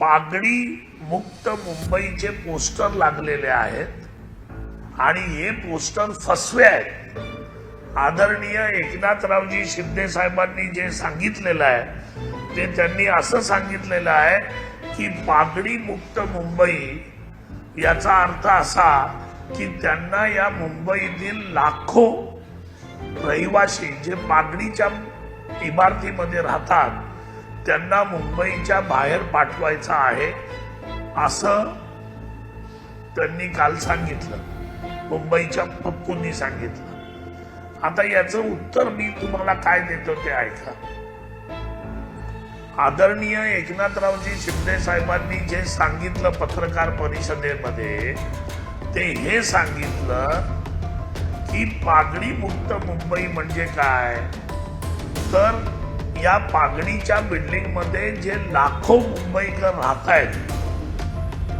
पागडी मुक्त मुंबईचे पोस्टर लागलेले आहेत. आणि हे पोस्टर फसवे आहेत. आदरणीय एकनाथरावजी शिंदे साहेबांनी जे सांगितलेलं आहे ते त्यांनी असं सांगितलेलं आहे की पागडी मुक्त मुंबई याचा अर्थ असा की त्यांना या मुंबईतील लाखो रहिवासी जे पागडीच्या इमारतीमध्ये राहतात त्यांना मुंबईच्या बाहेर पाठवायचं आहे असं त्यांनी काल सांगितलं. मुंबईच्या पप्पूंनी सांगितलं. आता याचं उत्तर मी तुम्हाला काय देतो ते ऐका. आदरणीय एकनाथरावजी शिंदे साहेबांनी जे सांगितलं पत्रकार परिषदेमध्ये ते हे सांगितलं की पागडी मुक्त मुंबई म्हणजे काय? तर या पागडीच्या बिल्डिंगमध्ये जे लाखो मुंबईकर राहत आहेत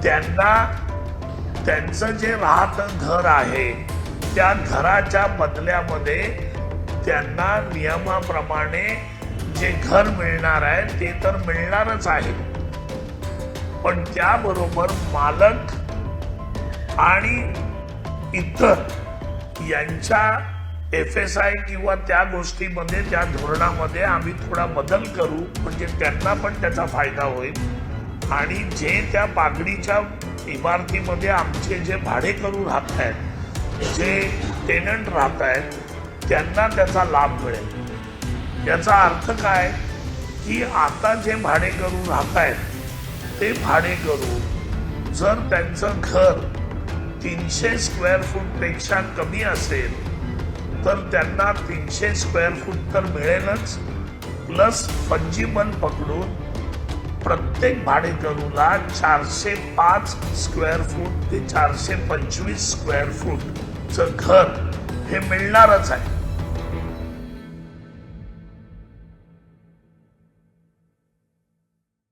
त्यांना त्यांचं जे राहत घर आहे त्या घराच्या बदल्यामध्ये त्यांना नियमाप्रमाणे जे घर मिळणार आहे ते तर मिळणारच आहे. पण त्याबरोबर मालक आणि इतर यांच्या एफ एस आय किंवा त्या गोष्टीमध्ये त्या धोरणामध्ये आम्ही थोडा बदल करू म्हणजे त्यांना पण त्याचा फायदा होईल. आणि जे त्या पागडीच्या इमारतीमध्ये आमचे जे भाडेकरू राहत आहेत जे टेनंट राहत आहेत त्यांना त्याचा लाभ मिळेल. याचा अर्थ काय? की आता जे भाडेकरू राहत आहेत ते भाडेकरू जर त्यांचं घर तीनशे स्क्वेअर फूटपेक्षा कमी असेल तर त्यांना तीनशे स्क्वेअर फूट तर मिळेलच. प्लस फंजीबन पकडून प्रत्येक भाडेकरूला चारशे पाच स्क्वेअर फूट ते चारशे पंचवीस स्क्वेअर फूटचं घर हे मिळणारच आहे.